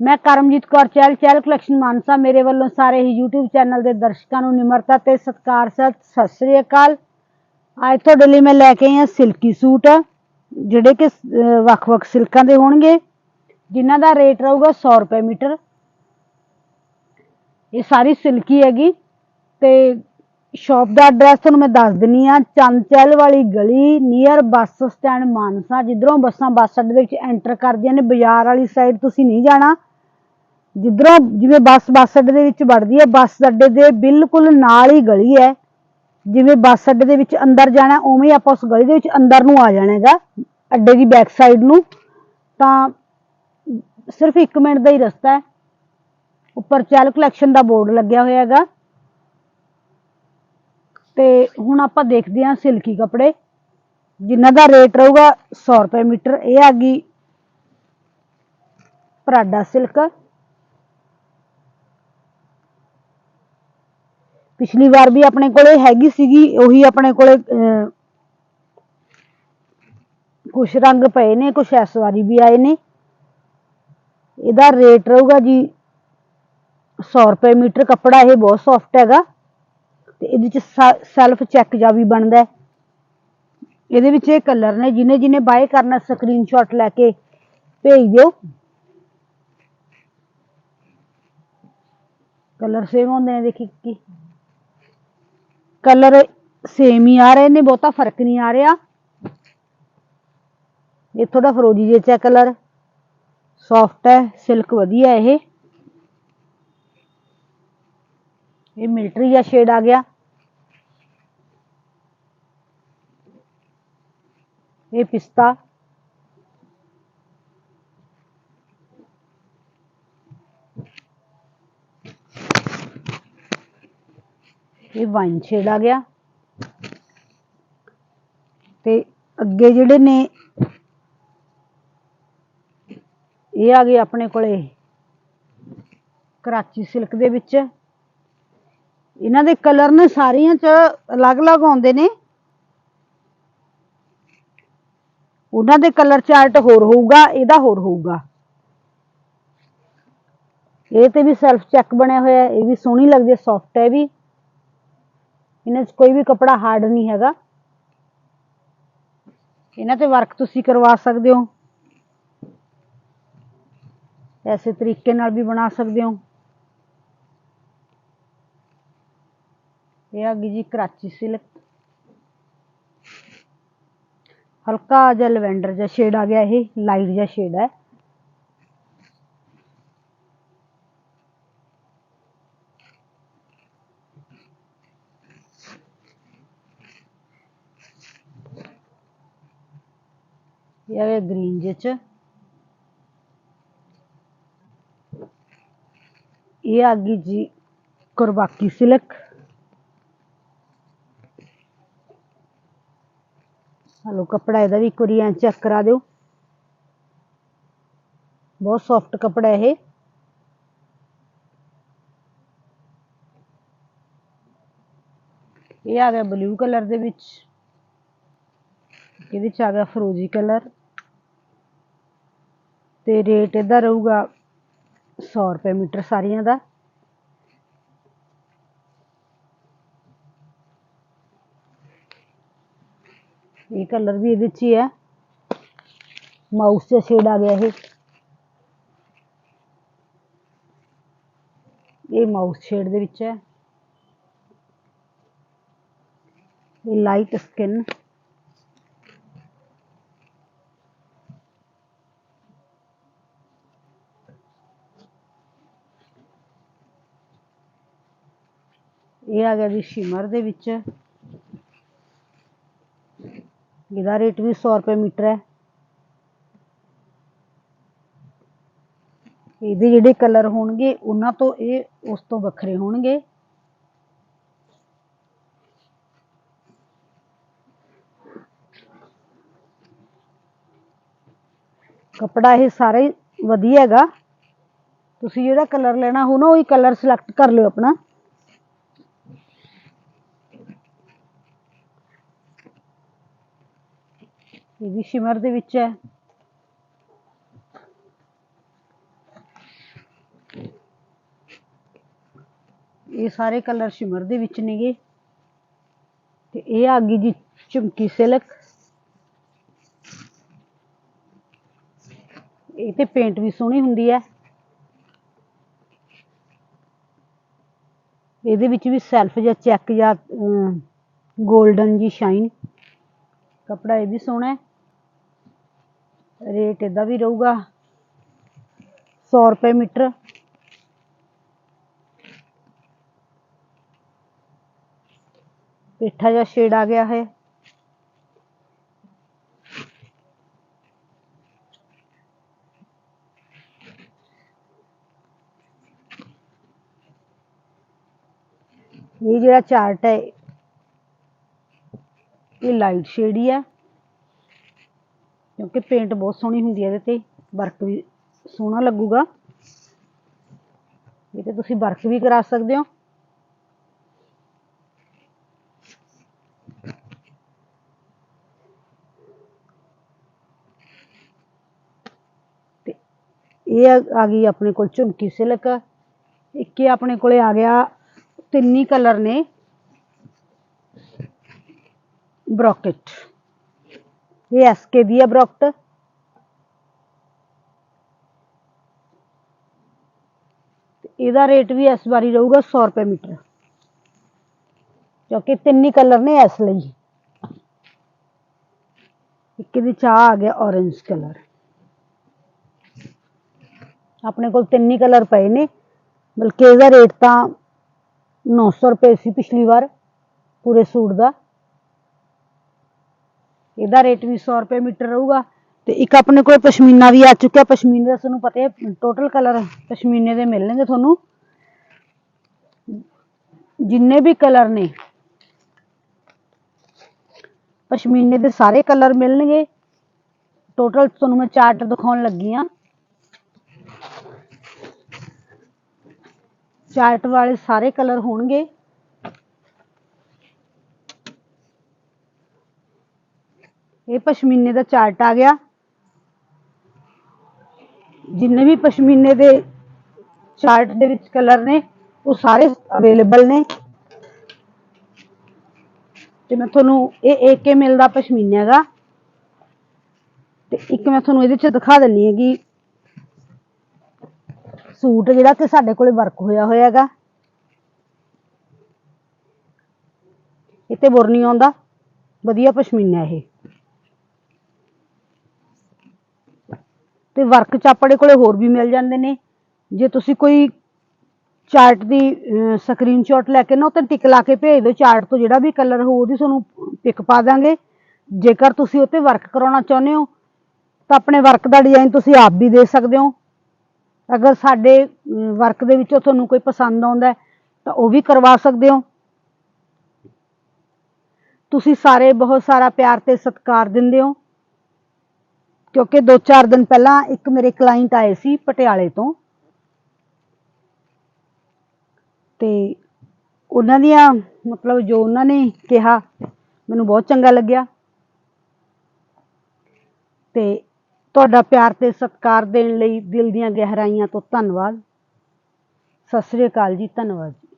ਮੈਂ ਕਰਮਜੀਤ ਕੌਰ ਚਹਿਲ ਚਹਿਲ ਕਲੈਕਸ਼ਨ ਮਾਨਸਾ ਮੇਰੇ ਵੱਲੋਂ ਸਾਰੇ ਹੀ YouTube ਚੈਨਲ ਦੇ ਦਰਸ਼ਕਾਂ ਨੂੰ ਨਿਮਰਤਾ ਤੇ ਸਤਿਕਾਰ, ਸਤ, ਸਤਿ ਸ੍ਰੀ ਅਕਾਲ। ਅੱਜ ਤੁਹਾਡੇ ਲਈ ਮੈਂ ਲੈ ਕੇ ਆਈ ਹਾਂ ਸਿਲਕੀ ਸੂਟ, ਜਿਹੜੇ ਕਿ ਵੱਖ-ਵੱਖ ਸਿਲਕਾਂ ਦੇ ਹੋਣਗੇ, ਜਿਨ੍ਹਾਂ ਦਾ ਰੇਟ ਰਹੂਗਾ 100 ਰੁਪਏ ਮੀਟਰ। ਇਹ ਸਾਰੀ ਸਿਲਕੀ ਹੈਗੀ ਤੇ ਸ਼ਾਪ ਦਾ ਐਡਰੈਸ ਤੁਹਾਨੂੰ ਮੈਂ ਦੱਸ ਦਿੰਨੀ ਆ ਚੰਚਲ ਵਾਲੀ ਗਲੀ ਨੀਅਰ ਬੱਸ ਸਟੈਂਡ ਮਾਨਸਾ, ਜਿੱਧਰੋਂ ਬੱਸਾਂ ਬੱਸ ਅੱਡੇ ਦੇ ਵਿੱਚ ਐਂਟਰ ਕਰਦੀਆਂ ਨੇ, ਬਾਜ਼ਾਰ ਵਾਲੀ ਸਾਈਡ ਤੁਸੀਂ ਨਹੀਂ ਜਾਣਾ। ਜਿੱਧਰੋਂ ਜਿਵੇਂ ਬੱਸ ਬੱਸ ਅੱਡੇ ਦੇ ਵਿੱਚ ਵੜਦੀ ਹੈ, ਬੱਸ ਅੱਡੇ ਦੇ ਬਿਲਕੁਲ ਨਾਲ ਹੀ ਗਲੀ ਹੈ। ਜਿਵੇਂ ਬੱਸ ਅੱਡੇ ਦੇ ਵਿੱਚ ਅੰਦਰ ਜਾਣਾ, ਉਵੇਂ ਹੀ ਆਪਾਂ ਉਸ ਗਲੀ ਦੇ ਵਿੱਚ ਅੰਦਰ ਨੂੰ ਆ ਜਾਣਾ ਹੈਗਾ, ਅੱਡੇ ਦੀ ਬੈਕ ਸਾਈਡ ਨੂੰ। ਤਾਂ ਸਿਰਫ 1 ਮਿੰਟ ਦਾ ਹੀ ਰਸਤਾ ਹੈ। ਉੱਪਰ ਚੈਲ ਕਲੈਕਸ਼ਨ ਦਾ ਬੋਰਡ ਲੱਗਿਆ ਹੋਇਆ ਹੈਗਾ। ਤੇ ਹੁਣ ਆਪਾਂ ਦੇਖਦੇ ਹਾਂ ਸਿਲਕੀ ਕੱਪੜੇ। ਜਿਨ੍ਹਾਂ ਦਾ ਰੇਟ ਰਹੂਗਾ 100 ਰੁਪਏ ਮੀਟਰ ਇਹ ਆ ਗਈ ਪਰਾਡਾ ਸਿਲਕ। ਪਿਛਲੀ ਵਾਰ ਵੀ ਆਪਣੇ ਕੋਲੇ ਹੈਗੀ ਸੀਗੀ ਉਹੀ ਆਪਣੇ ਕੋਲੇ ਅਹ, ਕੁਛ ਰੰਗ ਪਏ ਨੇ ਕੁਛ ਇਸ ਵਾਰੀ ਵੀ ਆਏ ਨੇ। ਇਹਦਾ ਰੇਟ ਰਹੂਗਾ ਜੀ 100 ਰੁਪਏ ਮੀਟਰ ਕੱਪੜਾ ਇਹ ਬਹੁਤ ਸੌਫਟ ਹੈਗਾ। ਤੇ ਇਹਦੇ ਚ ਸੈਲਫ ਚੈੱਕ ਜਾ ਵੀ ਬਣਦਾ ਇਹਦੇ ਵਿੱਚ ਇਹ ਕਲਰ ਨੇ, ਜਿਹਨੇ ਜਿਹਨੇ ਬਾਏ ਕਰਨਾ ਸਕਰੀਨਸ਼ਾਟ ਲੈ ਕੇ ਭੇਜ ਦਿਓ। ਕਲਰ ਸੇਮ ਹੁੰਦੇ ਨੇ, ਦੇਖੀ ਕੀ। ਕਲਰ ਸੇਮ ਹੀ ਆ ਰਹੇ ਨੇ, ਬਹੁਤਾ ਫ਼ਰਕ ਨਹੀਂ ਆ ਰਿਹਾ। ਇਹ ਥੋੜਾ ਫਰੋਜੀ ਜਿਹਾ ਚਾ ਕਲਰ ਸੌਫਟ ਹੈ ਸਿਲਕ ਵਧੀਆ ਇਹ। ਇਹ ਮਿਲਟਰੀ ਜਿਹਾ ਸ਼ੇਡ ਆ ਗਿਆ। ਇਹ ਪਿਸਤਾ। ਇਹ ਵਾਈਨ ਸ਼ੇਡ ਆ ਗਿਆ। ਤੇ ਅੱਗੇ ਜਿਹੜੇ ਨੇ, ਇਹ ਆ ਗਏ ਆਪਣੇ ਕੋਲੇ ਕਰਾਚੀ ਸਿਲਕ ਦੇ ਵਿੱਚ। ਇਹਨਾਂ ਦੇ ਕਲਰ ਨੇ ਸਾਰੀਆਂ ਚ ਅਲੱਗ-ਅਲੱਗ ਆਉਂਦੇ ਨੇ। ਉਹਨਾਂ ਦੇ ਕਲਰ ਚਾਰਟ ਹੋਰ ਹੋਊਗਾ, ਇਹਦਾ ਹੋਰ ਹੋਊਗਾ। ਇਹ ਤੇ ਵੀ ਸੈਲਫ ਚੈੱਕ ਬਣਿਆ ਹੋਇਆ ਇਹ ਵੀ ਸੋਹਣੀ ਲੱਗਦੀ ਹੈ ਸੌਫਟ ਹੈ ਵੀ। ਇਹਨਾਂ 'ਚ ਕੋਈ ਵੀ ਕਪੜਾ ਹਾਰਡ ਨਹੀਂ ਹੈਗਾ। ਇਹਨਾਂ ਤੇ ਵਰਕ ਤੁਸੀਂ ਕਰਵਾ ਸਕਦੇ ਹੋ। ਐਸੇ ਤਰੀਕੇ ਨਾਲ ਵੀ ਬਣਾ ਸਕਦੇ ਹੋ। ਇਹ ਆ ਗਈ ਜੀ ਕਰਾਚੀ ਸਿਲਕ ਹਲਕਾ ਜਿਹਾ ਲਵੈਂਡਰ ਜਿਹਾ ਸ਼ੇਡ ਆ ਗਿਆ ਇਹ ਲਾਈਟ ਜਿਹਾ ਸ਼ੇਡ ਹੈ ਇਹ ਆ ਗਿਆ ਗ੍ਰੀਨ ਜਿਹੇ ਚ ਇਹ ਆ ਗਈ ਕੱਪੜਾ ਇਹਦਾ ਵੀ ਇੱਕ ਵਾਰੀ ਇਹਦਾ ਚੈੱਕ ਕਰਾ ਦਿਓ। ਬਹੁਤ ਸੌਫਟ ਕੱਪੜਾ ਇਹ। ਇਹ ਆ ਗਿਆ ਬਲੂ ਕਲਰ ਦੇ ਵਿੱਚ। ਇਹਦੇ ਚ ਆ ਗਿਆ ਫਰੋਜੀ ਕਲਰ ਤੇ ਰੇਟ ਇਹਦਾ ਰਹੂਗਾ 100 ਰੁਪਏ ਮੀਟਰ ਸਾਰੀਆਂ ਦਾ। ਇਹ ਕਲਰ ਵੀ ਇਹਦੇ ਚ ਹੀ ਹੈ ਮਾਊਸ ਦਾ ਸ਼ੇਡ ਆ ਗਿਆ ਇਹ ਇਹ ਮਾਊਸ ਸ਼ੇਡ ਦੇ ਵਿੱਚ ਹੈ ਇਹ ਲਾਈਟ ਸਕਿਨ ਇਹ ਆ ਗਿਆ ਜੀ ਸ਼ਿਮਰ ਦੇ ਵਿੱਚ ਇਹਦਾ ਰੇਟ ਵੀ 100 ਰੁਪਏ ਮੀਟਰ ਹੈ ਇਹਦੇ ਜਿਹੜੇ ਕਲਰ ਹੋਣਗੇ ਉਹਨਾਂ ਤੋਂ ਇਹ ਉਸ ਤੋਂ ਵੱਖਰੇ ਹੋਣਗੇ ਕਪੜਾ ਇਹ ਸਾਰਾ ਹੀ ਵਧੀਆ ਹੈਗਾ ਤੁਸੀਂ ਜਿਹੜਾ ਕਲਰ ਲੈਣਾ ਹੋ ਨਾ ਉਹੀ ਕਲਰ ਸਿਲੈਕਟ ਕਰ ਲਿਓ ਆਪਣਾ ਇਹ ਵੀ ਸ਼ਿਮਰ ਦੇ ਵਿੱਚ ਹੈ। ਇਹ ਸਾਰੇ ਕਲਰ ਸ਼ਿਮਰ ਦੇ ਵਿੱਚ ਨੇਗੇ। ਤੇ ਇਹ ਆ ਗਈ ਜੀ ਚਮਕੀ ਸਿਲਕ। ਇਹ ਤੇ ਪੇਂਟ ਵੀ ਸੋਹਣੀ ਹੁੰਦੀ ਹੈ। ਇਹਦੇ ਵਿੱਚ ਵੀ ਸੈਲਫ ਜਾਂ ਚੈੱਕ ਜਾਂ 골ਡਨ ਜੀ ਸ਼ਾਈਨ। ਕਪੜਾ ਇਹ ਵੀ ਸੋਹਣਾ ਹੈ ਰੇਟ ਇਹਦਾ ਵੀ ਰਹੂਗਾ 100 ਰੁਪਏ ਮੀਟਰ ਪੇਠਾ ਜਿਹਾ ਸ਼ੇਡ ਆ ਗਿਆ ਹੈ ਇਹ ਜਿਹੜਾ ਚਾਰਟ ਹੈ ਇਹ ਲਾਈਟ ਸ਼ੇਡ ਹੀ ਹੈ ਕਿਉਂਕਿ ਪੇਂਟ ਬਹੁਤ ਸੋਹਣੀ ਹੁੰਦੀ ਹੈ ਇਹਦੇ ਤੇ ਵਰਕ ਵੀ ਸੋਹਣਾ ਲੱਗੂਗਾ। ਇਹ ਤੇ ਤੁਸੀਂ ਵਰਕ ਵੀ ਕਰਾ ਸਕਦੇ ਹੋ। ਤੇ ਇਹ ਆ ਆ ਗਈ ਆਪਣੇ ਕੋਲ ਝੁਮਕੀ ਸਿਲਕ। ਇੱਕ ਇਹ ਆਪਣੇ ਕੋਲੇ ਆ ਗਿਆ ਤਿੰਨ ਹੀ ਕਲਰ ਨੇ। ਬ੍ਰੋਕਟ ਇਹ ਐਸਕੇ ਦੀ ਹੈ ਬ੍ਰੋਕਟ ਇਹਦਾ ਰੇਟ ਵੀ ਇਸ ਵਾਰੀ ਰਹੂਗਾ 100 ਰੁਪਏ ਮੀਟਰ ਕਿਉਂਕਿ ਤਿੰਨ ਹੀ ਕਲਰ ਨੇ ਇਸ ਲਈ ਇੱਕ ਇਹਦੇ ਚ ਆ ਗਿਆ orange ਕਲਰ ਆਪਣੇ ਕੋਲ ਤਿੰਨ ਹੀ ਕਲਰ ਪਏ ਨੇ ਬਲਕਿ ਇਹਦਾ ਰੇਟ ਤਾਂ 900 ਰੁਪਏ ਸੀ ਪਿਛਲੀ ਵਾਰ ਪੂਰੇ ਸੂਟ ਦਾ ਇਹਦਾ ਰੇਟ ਵੀ 100 ਰੁਪਏ ਮੀਟਰ ਰਹੂਗਾ ਤੇ ਇੱਕ ਆਪਣੇ ਕੋਲ ਪਸ਼ਮੀਨਾ ਵੀ ਆ ਚੁੱਕਿਆ, ਪਸ਼ਮੀਨੇ ਦਾ ਤੁਹਾਨੂੰ ਪਤਾ ਹੈ ਟੋਟਲ ਕਲਰ ਪਸ਼ਮੀਨੇ ਦੇ ਮਿਲਣਗੇ ਤੁਹਾਨੂੰ। ਜਿੰਨੇ ਵੀ ਕਲਰ ਨੇ, ਪਸ਼ਮੀਨੇ ਦੇ ਸਾਰੇ ਕਲਰ ਮਿਲਣਗੇ। ਟੋਟਲ ਤੁਹਾਨੂੰ ਮੈਂ ਚਾਰਟ ਦਿਖਾਉਣ ਲੱਗੀ ਆ ਚਾਰਟ ਵਾਲੇ ਸਾਰੇ ਕਲਰ ਹੋਣਗੇ। ਇਹ ਪਸ਼ਮੀਨੇ ਦਾ ਚਾਰਟ ਆ ਗਿਆ। ਜਿੰਨੇ ਵੀ ਪਸ਼ਮੀਨੇ ਦੇ ਚਾਰਟ ਦੇ ਵਿੱਚ ਕਲਰ ਨੇ, ਉਹ ਸਾਰੇ ਅਵੇਲੇਬਲ ਨੇ। ਤੇ ਮੈਂ ਤੁਹਾਨੂੰ ਇਹ ਏਕੇ ਮਿਲਦਾ ਪਸ਼ਮੀਨੇ ਦਾ ਤੇ ਇੱਕ ਮੈਂ ਤੁਹਾਨੂੰ ਇਹਦੇ ਚ ਦਿਖਾ ਦਿੰਨੀ ਹੈਗੀ ਸੂਟ ਜਿਹੜਾ ਤੇ ਸਾਡੇ ਕੋਲੇ ਵਰਕ ਹੋਇਆ ਹੋਇਆ ਹੈਗਾ। ਇਹ ਤੇ ਬੁਰ ਨਹੀਂ ਆਉਂਦਾ। ਵਧੀਆ ਪਸ਼ਮੀਨਾ ਇਹ। ਤੇ ਵਰਕ ਚ ਆਪਣੇ ਕੋਲੇ ਹੋਰ ਵੀ ਮਿਲ ਜਾਂਦੇ ਨੇ। ਜੇ ਤੁਸੀਂ ਕੋਈ ਚਾਰਟ ਦੀ ਸਕਰੀਨਸ਼ਾਟ ਲੈ ਕੇ ਨਾ ਉੱਤੇ ਟਿਕ ਲਾ ਕੇ ਭੇਜ ਦਿਓ, ਚਾਰਟ ਤੋਂ ਜਿਹੜਾ ਵੀ ਕਲਰ ਹੋ ਉਹਦੀ ਤੁਹਾਨੂੰ ਪਿਕ ਪਾ ਦਾਂਗੇ। ਜੇਕਰ ਤੁਸੀਂ ਉਹ 'ਤੇ ਵਰਕ ਕਰਾਉਣਾ ਚਾਹੁੰਦੇ ਹੋ, ਤਾਂ ਆਪਣੇ ਵਰਕ ਦਾ ਡਿਜ਼ਾਈਨ ਤੁਸੀਂ ਆਪ ਵੀ ਦੇ ਸਕਦੇ ਹੋ। ਅਗਰ ਸਾਡੇ ਵਰਕ ਦੇ ਵਿੱਚੋਂ ਤੁਹਾਨੂੰ ਕੋਈ ਪਸੰਦ ਆਉਂਦਾ ਤਾਂ ਉਹ ਵੀ ਕਰਵਾ ਸਕਦੇ ਹੋ। ਤੁਸੀਂ ਸਾਰੇ ਬਹੁਤ ਸਾਰਾ ਪਿਆਰ ਤੇ ਸਤਿਕਾਰ ਦਿੰਦੇ ਹੋ। ਕਿਉਂਕਿ 2-4 ਦਿਨ ਪਹਿਲਾਂ ਇੱਕ ਮੇਰੇ ਕਲਾਇੰਟ ਆਏ ਸੀ ਪਟਿਆਲੇ ਤੋਂ। ਤੇ ਉਹਨਾਂ ਦੀਆਂ ਮਤਲਬ ਜੋ ਉਹਨਾਂ ਨੇ ਕਿਹਾ, ਮੈਨੂੰ ਬਹੁਤ ਚੰਗਾ ਲੱਗਿਆ। ਤੇ ਤੁਹਾਡਾ ਪਿਆਰ ਤੇ ਸਤਿਕਾਰ ਦੇਣ ਲਈ ਦਿਲ ਦੀਆਂ ਗਹਿਰਾਈਆਂ ਤੋਂ ਧੰਨਵਾਦ। ਸਤਿ ਸ੍ਰੀ ਅਕਾਲ ਜੀ, ਧੰਨਵਾਦ ਜੀ।